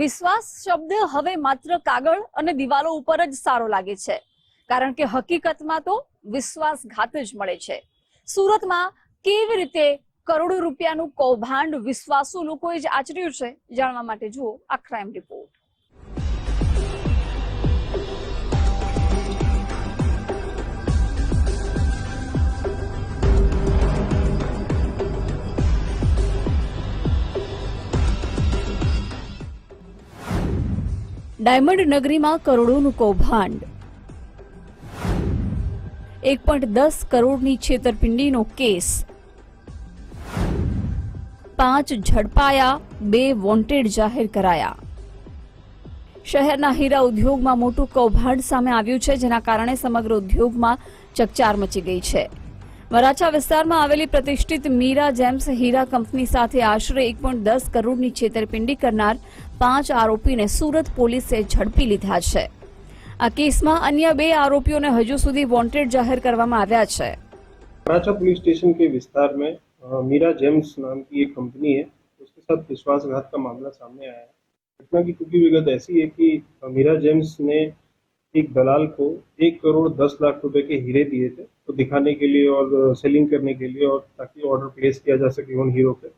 વિશ્વાસ શબ્દ હવે માત્ર કાગળ અને દિવાલો ઉપર જ સારો લાગે છે. કારણ કે હકીકતમાં તો વિશ્વાસઘાત જ મળે છે. સુરતમાં કેવી રીતે કરોડો રૂપિયાનું કૌભાંડ વિશ્વાસુ લોકોએ જ આચર્યું છે, જાણવા માટે જુઓ આ ક્રાઇમ રિપોર્ટ. ડાયમંડ નગરીમાં કરોડોનું કૌભાંડ. એક પોઈન્ટ દસ કરોડની છેતરપિંડીનો કેસ. પાંચ ઝડપાયા, બે વોન્ટેડ જાહેર કરાયા. શહેરના હીરા ઉદ્યોગમાં મોટું કૌભાંડ સામે આવ્યું છે, જેના કારણે સમગ્ર ઉદ્યોગમાં ચકચાર મચી ગઈ છે. વરાછા વિસ્તારમાં આવેલી પ્રતિષ્ઠિત મીરા જેમ્સ હીરા કંપની સાથે આશરે એક પોઈન્ટ દસ કરોડની છેતરપિંડી કરનાર પાંચ આરોપીને સુરત પોલીસે ઝડપી લીધા છે આ કેસમાં અન્ય બે આરોપીઓને હજુ સુધી વોન્ટેડ જાહેર કરવામાં આવ્યા છે कराचा पुलिस स्टेशन के विस्तार में अ, मीरा जेम्स नाम की एक कंपनी है उसके साथ विश्वासघात का मामला सामने आया है घटना की क्योंकि विगत ऐसी है कि अ, मीरा जेम्स ने एक दलाल को एक करोड़ दस लाख रुपए के हीरे दिए थे तो दिखाने के लिए और सेलिंग करने के लिए और ताकि ऑर्डर प्लेस किया जा सके उन हीरो पे।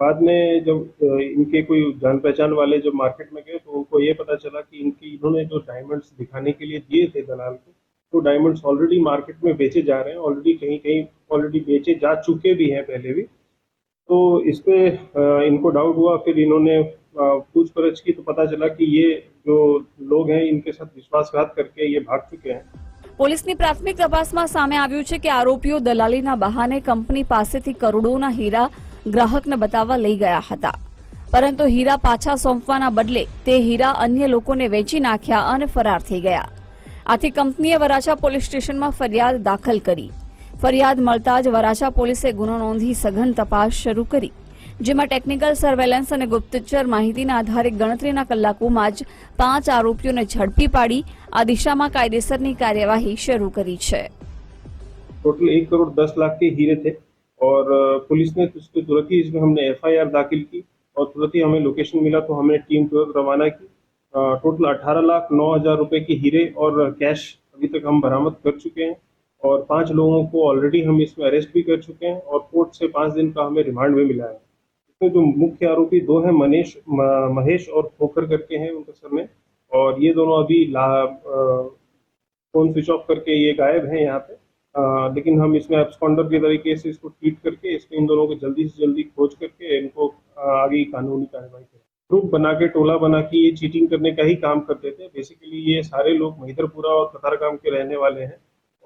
बाद में जब इनके कोई जान पहचान वाले जब मार्केट में गए तो उनको ये पता चला कि इनकी, इन्होंने जो डायमंड्स दिखाने के लिए दिए थे दलाल को तो डायमंड्स ऑलरेडी मार्केट में बेचे जा रहे हैं ऑलरेडी कहीं कहीं ऑलरेडी बेचे जा चुके भी हैं पहले भी। तो इस पर इनको डाउट हुआ, फिर इन्होंने पूछ परछ की तो पता चला कि ये जो लोग हैं, इनके साथ विश्वासघात करके ये भाग चुके हैं। પોલીસની પ્રાથમિક તપાસમાં સામે આવ્યું છે કે આરોપીઓ દલાલીના બહાને કંપની પાસેથી કરોડોના હીરા ગ્રાહકને બતાવવા લઈ ગયા હતા. પરંતુ હીરા પાછા સોંપવાના બદલે તે હીરા અન્ય લોકોને વેચી નાખ્યા અને ફરાર થઈ ગયા. આથી કંપનીએ વરાછા પોલીસ સ્ટેશનમાં ફરિયાદ દાખલ કરી. ફરિયાદ મળતા જ વરાછા પોલીસે ગુનો નોંધી સઘન તપાસ શરૂ કરી. જેમાં ટેકનિકલ સર્વેલન્સ અને ગુપ્તચર માહિતીના આધારે ગણતરીના કલાકોમાં જ પાંચ આરોપીઓને ઝડપી પાડી આ દિશામાં કાયદેસરની કાર્યવાહી શરૂ કરી છે टोटल एक करोड़ दस लाख के हीरे थे और अ, पुलिस ने तो उसके तुरंत ही इसमें हमने एफआईआर दाखिल की और तुरंत ही हमें लोकेशन मिला तो हमने टीम तुरंत रवाना की अ, टोटल अठारह लाख नौ हजार रुपए के हीरे और कैश अभी तक हम बरामद कर चुके हैं और पांच लोगों को ऑलरेडी हम इसमें अरेस्ट भी कर चुके हैं और कोर्ट से पांच दिन का हमें रिमांड भी मिला है इसमें जो मुख्य आरोपी दो हैं मनीष महेश और खोखर करके हैं उनका सरनेम और ये दोनों अभी फ़ोन स्विच ऑफ़ करके ये गायब हैं यहाँ पे। अ, लेकिन हम इसमें एब्सकॉन्डर के तरीके से इसको ट्रीट करके इसमें इन दोनों को जल्दी से जल्दी खोज करके इनको आगे कानूनी कार्रवाई करें। ग्रुप बना के टोला बना के ये चीटिंग करने का ही काम करते थे बेसिकली ये सारे लोग महिदरपुरा और कतारगाम के रहने वाले हैं।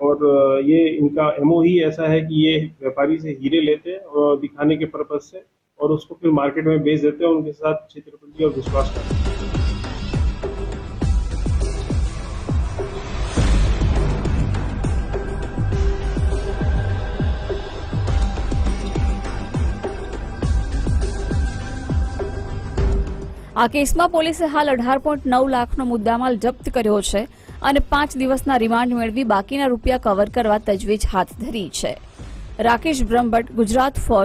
और ये इनका एमओ ही ऐसा है कि ये व्यापारी से हीरे लेते हैं और दिखाने के पर्पज से और उसको फिर मार्केट में बेच देते हैं उनके साथ छेतरपिंडी और विश्वास करते हैं આ કેસમાં પોલીસે હાલ અઢાર પોઈન્ટ નવ લાખનો મુદ્દામાલ જપ્ત કર્યો છે અને પાંચ દિવસના રિમાન્ડ મેળવી બાકીના રૂપિયા કવર કરવા તજવીજ હાથ ધરી છે રાકેશ બ્રહ્મભટ્ટ ગુજરાત ફર્સ્ટ